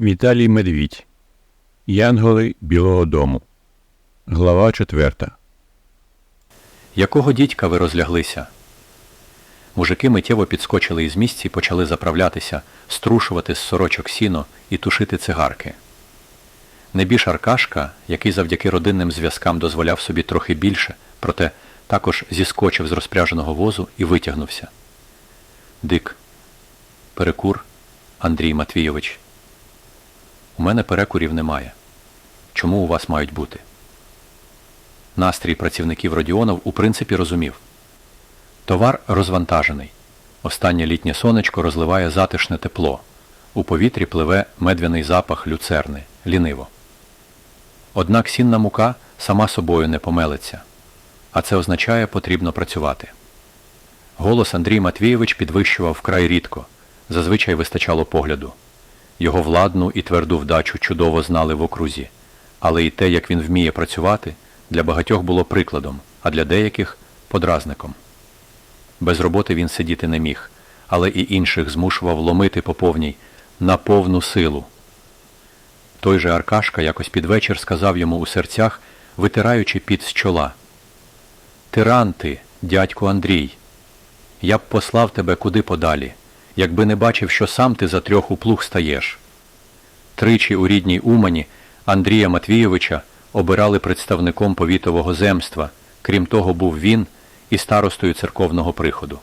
Віталій Медвідь. Янголи Білого Дому. Глава 4. Якого дідька ви розляглися? Мужики миттєво підскочили із місць і почали заправлятися, струшувати з сорочок сіно і тушити цигарки. Небіж Аркашка, який завдяки родинним зв'язкам дозволяв собі трохи більше, проте також зіскочив з розпряженого возу і витягнувся. Дик. Перекур. Андрій Матвійович. У мене перекурів немає. Чому у вас мають бути? Настрій працівників Родіонов у принципі розумів. Товар розвантажений. Останнє літнє сонечко розливає затишне тепло. У повітрі пливе медвяний запах люцерни, ліниво. Однак сінна мука сама собою не помелиться. А це означає, потрібно працювати. Голос Андрій Матвійович підвищував вкрай рідко. Зазвичай вистачало погляду. Його владну і тверду вдачу чудово знали в окрузі. Але і те, як він вміє працювати, для багатьох було прикладом, а для деяких подразником. Без роботи він сидіти не міг, але і інших змушував ломити по повній, на повну силу. Той же Аркашка якось під вечір сказав йому у серцях, витираючи під з чола. Тиран ти, дядьку Андрій, я б послав тебе куди подалі, якби не бачив, що сам ти за трьох у стаєш. Тричі у рідній Умані Андрія Матвійовича обирали представником повітового земства, крім того був він і старостою церковного приходу.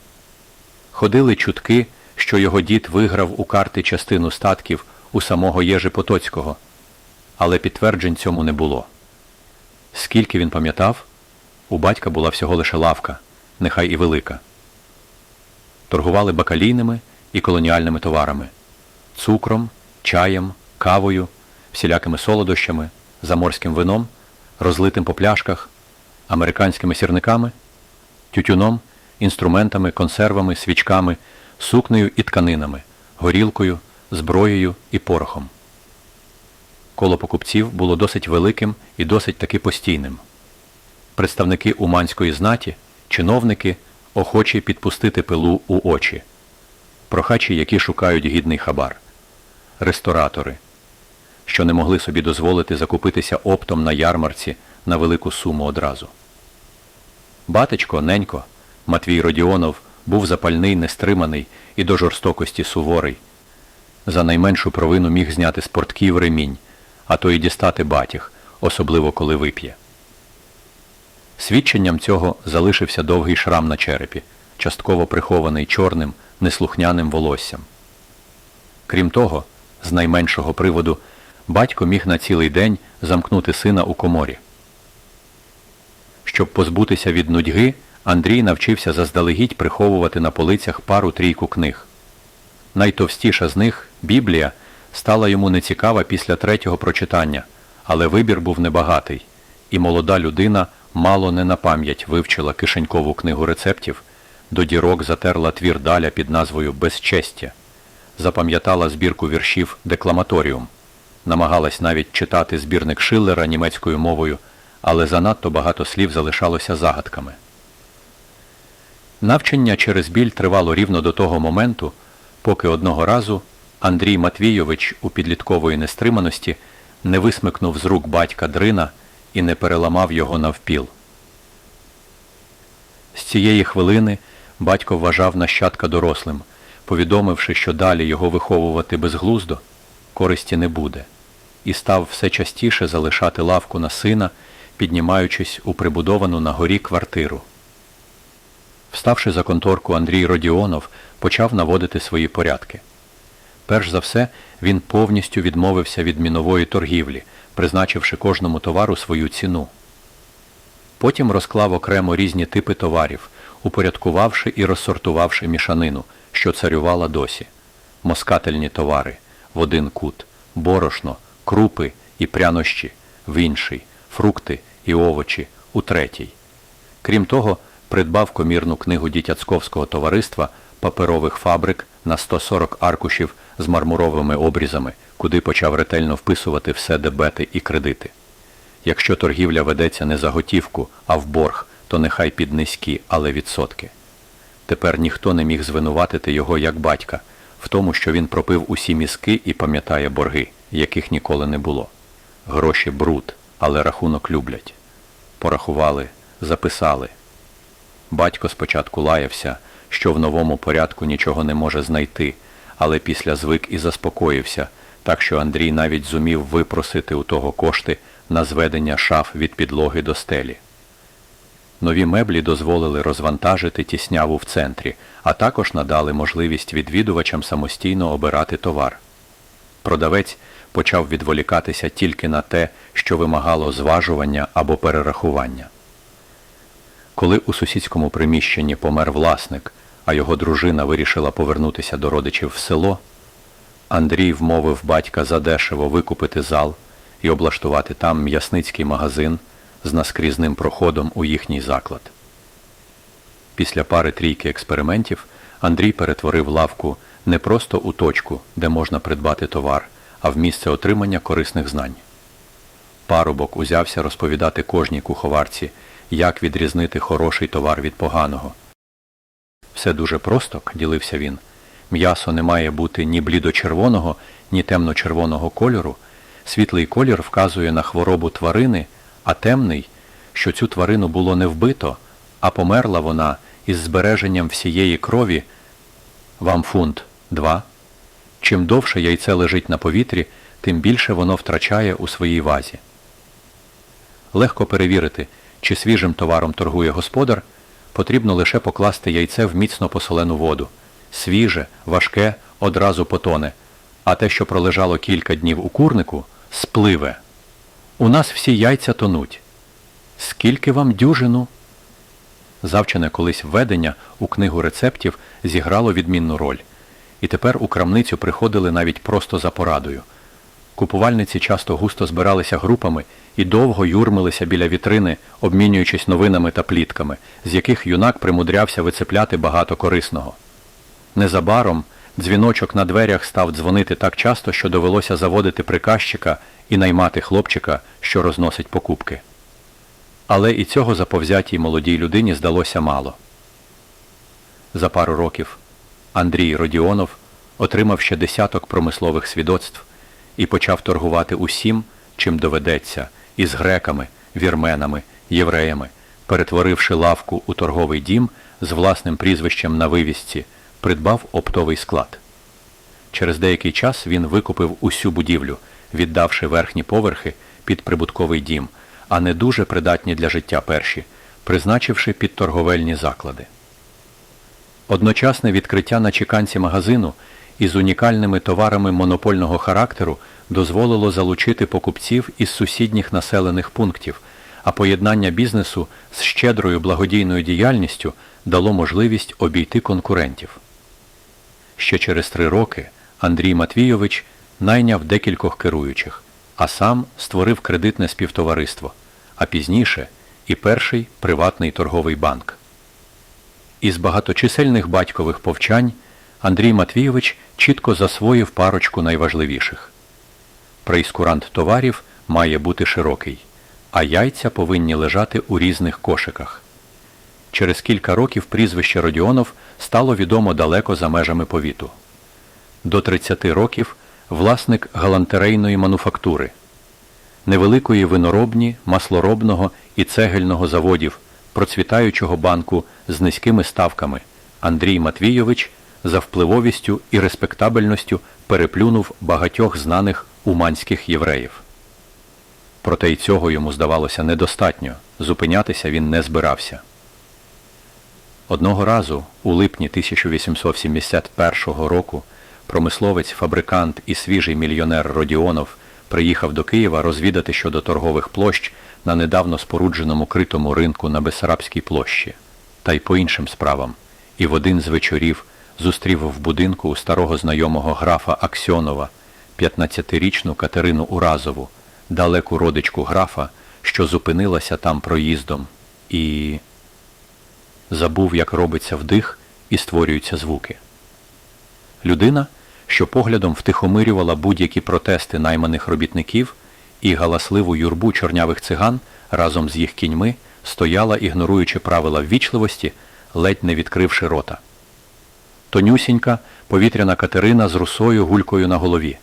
Ходили чутки, що його дід виграв у карти частину статків у самого Єжи Потоцького, але підтверджень цьому не було. Скільки він пам'ятав, у батька була всього лише лавка, нехай і велика. Торгували бакалійними і колоніальними товарами цукром, чаєм, кавою, всілякими солодощами, заморським вином, розлитим по пляшках, американськими сірниками, тютюном, інструментами, консервами, свічками, сукнею і тканинами, горілкою, зброєю і порохом. Коло покупців було досить великим і досить таки постійним. Представники уманської знаті, чиновники, охочі підпустити пилу у очі, прохачі, які шукають гідний хабар, ресторатори, що не могли собі дозволити закупитися оптом на ярмарці на велику суму одразу. Батечко, ненько, Матвій Родіонов був запальний, нестриманий і до жорстокості суворий. За найменшу провину міг зняти з портків ремінь, а то й дістати батіг, особливо коли вип'є. Свідченням цього залишився довгий шрам на черепі, частково прихований чорним, неслухняним волоссям. Крім того, з найменшого приводу, батько міг на цілий день замкнути сина у коморі. Щоб позбутися від нудьги, Андрій навчився заздалегідь приховувати на полицях пару-трійку книг. Найтовстіша з них, Біблія, стала йому нецікава після третього прочитання, але вибір був небагатий, і молода людина мало не на пам'ять вивчила кишенькову книгу рецептів, до дірок затерла твір даля під назвою Безчестя, запам'ятала збірку віршів Декламаторіум, намагалась навіть читати збірник Шиллера німецькою мовою, але занадто багато слів залишалося загадками. Навчання через біль тривало рівно до того моменту, поки одного разу Андрій Матвійович у підліткової нестриманості не висмикнув з рук батька дрина і не переламав його навпіл. З цієї хвилини батько вважав нащадка дорослим, повідомивши, що далі його виховувати безглуздо користі не буде, і став все частіше залишати лавку на сина, піднімаючись у прибудовану на горі квартиру. Вставши за конторку, Андрій Родіонов почав наводити свої порядки. Перш за все, він повністю відмовився від мінової торгівлі, призначивши кожному товару свою ціну. Потім розклав окремо різні типи товарів, упорядкувавши і розсортувавши мішанину, що царювала досі. Москательні товари в один кут, борошно, крупи і прянощі в інший, фрукти і овочі у третій. Крім того, придбав комірну книгу дітяцьковського товариства паперових фабрик на 140 аркушів з мармуровими обрізами, куди почав ретельно вписувати все дебети і кредити. Якщо торгівля ведеться не за готівку, а в борг, то нехай під низькі, але відсотки. Тепер ніхто не міг звинуватити його як батька в тому, що він пропив усі мізки і пам'ятає борги. яких ніколи не було. Гроші бруд, але рахунок люблять. Порахували, записали. Батько спочатку лаявся, що в новому порядку нічого не може знайти, але після звик і заспокоївся, так що Андрій навіть зумів випросити у того кошти на зведення шаф від підлоги до стелі. Нові меблі дозволили розвантажити тісняву в центрі, а також надали можливість відвідувачам самостійно обирати товар. Продавець почав відволікатися тільки на те, що вимагало зважування або перерахування. Коли у сусідському приміщенні помер власник, а його дружина вирішила повернутися до родичів в село, Андрій вмовив батька задешево викупити зал і облаштувати там м'ясницький магазин з наскрізним проходом у їхній заклад. Після пари трійки експериментів Андрій перетворив лавку не просто у точку, де можна придбати товар, а в місце отримання корисних знань. Парубок узявся розповідати кожній куховарці, як відрізнити хороший товар від поганого. Все дуже просто, ділився він. М'ясо не має бути ні блідо-червоного, ні темно-червоного кольору. Світлий колір вказує на хворобу тварини, а темний, що цю тварину було не вбито, а померла вона із збереженням всієї крові. Вам фунт два. Чим довше яйце лежить на повітрі, тим більше воно втрачає у своїй вазі. Легко перевірити, чи свіжим товаром торгує господар, потрібно лише покласти яйце в міцно посолену воду. Свіже, важке одразу потоне, а те, що пролежало кілька днів у курнику, спливе. У нас всі яйця тонуть. Скільки вам дюжину? Завчене колись введення у книгу рецептів зіграло відмінну роль. І тепер у крамницю приходили навіть просто за порадою. Купувальниці часто густо збиралися групами і довго юрмилися біля вітрини, обмінюючись новинами та плітками, з яких юнак примудрявся вицепляти багато корисного. Незабаром дзвіночок на дверях став дзвонити так часто, що довелося заводити приказчика і наймати хлопчика, що розносить покупки. Але і цього заповзятій молодій людині здалося мало. За пару років Андрій Родіонов отримав ще десяток промислових свідоцтв і почав торгувати усім, чим доведеться, із греками, вірменами, євреями, перетворивши лавку у торговий дім з власним прізвищем на вивісці, придбав оптовий склад. Через деякий час він викупив усю будівлю, віддавши верхні поверхи під прибутковий дім, а не дуже придатні для життя перші, призначивши під торговельні заклади. Одночасне відкриття на чеканці магазину із унікальними товарами монопольного характеру дозволило залучити покупців із сусідніх населених пунктів, а поєднання бізнесу з щедрою благодійною діяльністю дало можливість обійти конкурентів. Ще через три роки Андрій Матвійович найняв декількох керуючих, а сам створив кредитне співтовариство, а пізніше і перший приватний торговий банк. Із багаточисельних батькових повчань Андрій Матвійович чітко засвоїв парочку найважливіших. Прейскурант товарів має бути широкий, а яйця повинні лежати у різних кошиках. Через кілька років прізвище Родіонов стало відомо далеко за межами повіту. До 30 років власник галантерейної мануфактури, невеликої виноробні, маслоробного і цегельного заводів, процвітаючого банку з низькими ставками, Андрій Матвійович за впливовістю і респектабельністю переплюнув багатьох знаних уманських євреїв. Проте й цього йому здавалося недостатньо, зупинятися він не збирався. Одного разу, у липні 1871 року, промисловець, фабрикант і свіжий мільйонер Родіонов приїхав до Києва розвідати щодо торгових площ на недавно спорудженому критому ринку на Бесарабській площі, та й по іншим справам, і в один з вечорів зустрів в будинку у старого знайомого графа Аксьонова 15-річну Катерину Уразову, далеку родичку графа, що зупинилася там проїздом, і забув, як робиться вдих і створюються звуки. Людина, що поглядом втихомирювала будь-які протести найманих робітників і галасливу юрбу чорнявих циган разом з їх кіньми, стояла, ігноруючи правила ввічливості, ледь не відкривши рота. Тонюсінька, повітряна Катерина з русою гулькою на голові.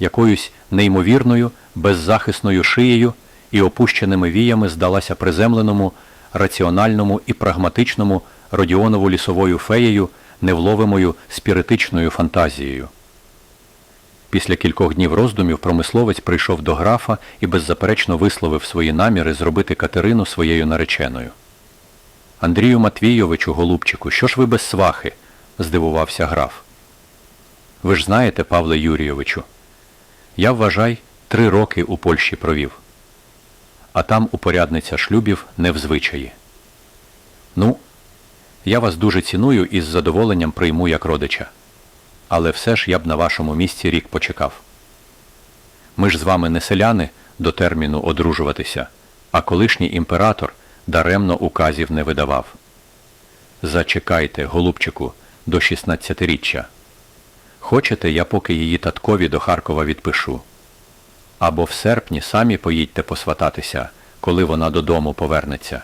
якоюсь неймовірною, беззахисною шиєю і опущеними віями здалася приземленому, раціональному і прагматичному Родіонову лісовою феєю, невловимою спіритичною фантазією. Після кількох днів роздумів промисловець прийшов до графа і беззаперечно висловив свої наміри зробити Катерину своєю нареченою. Андрію Матвійовичу, голубчику, що ж ви без свахи? здивувався граф. Ви ж знаєте, Павле Юрійовичу, я вважай, три роки у Польщі провів, а там упорядниця шлюбів не в звичаї. Ну, я вас дуже ціную і з задоволенням прийму як родича. Але все ж я б на вашому місці рік почекав. Ми ж з вами не селяни до терміну одружуватися, а колишній імператор даремно указів не видавав. Зачекайте, голубчику, до 16-річчя. Хочете, я поки її таткові до Харкова відпишу. Або в серпні самі поїдьте посвататися, коли вона додому повернеться.